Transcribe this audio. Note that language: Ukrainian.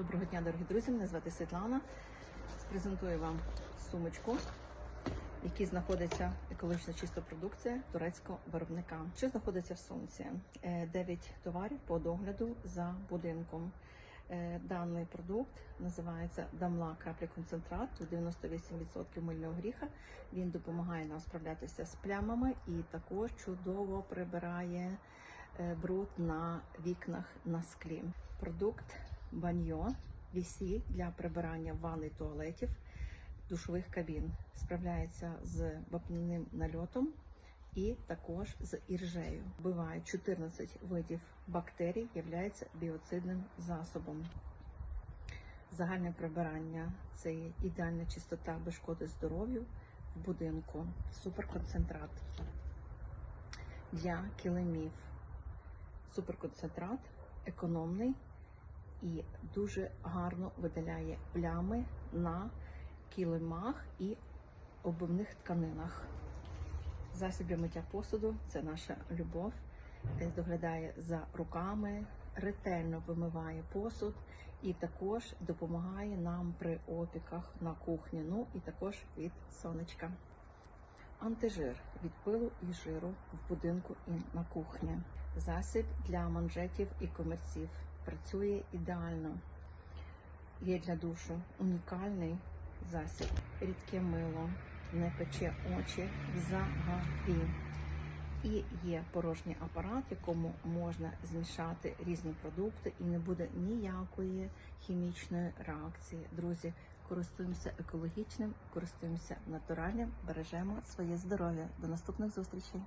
Доброго дня, дорогі друзі. Мене звати Світлана. Презентую вам сумочку, в якій знаходиться екологічно чиста продукція турецького виробника. Що знаходиться в сумці? Е, 9 товарів по догляду за будинком. Е, Даний продукт називається Дамла краплі концентрат. Тут 98% мильного гріха. Він допомагає нам справлятися з плямами і також чудово прибирає е, бруд на вікнах на склі. Продукт баньо VC для прибирання ванн і туалетів, душових кабін. Справляється з вапняним нальотом і також з іржею. Вбиває 14 видів бактерій, являється біоцидним засобом. Загальне прибирання це ідеальна чистота без шкоди здоров'ю в будинку. Суперконцентрат для килимів. Суперконцентрат економний і дуже гарно видаляє плями на килимах і обивних тканинах. Засіб для миття посуду це наша любов. Доглядає за руками, ретельно вимиває посуд і також допомагає нам при опіках на кухні. Ну і також від сонечка. Антижир від пилу і жиру в будинку і на кухні. Засіб для манжетів і комірців. Працює ідеально. Є для душу унікальний засіб. Рідке мило, не пече очі взагалі. І є порожній апарат, якому можна змішати різні продукти, і не буде ніякої хімічної реакції. Друзі, користуємося екологічним, користуємося натуральним, бережемо своє здоров'я. До наступних зустрічей.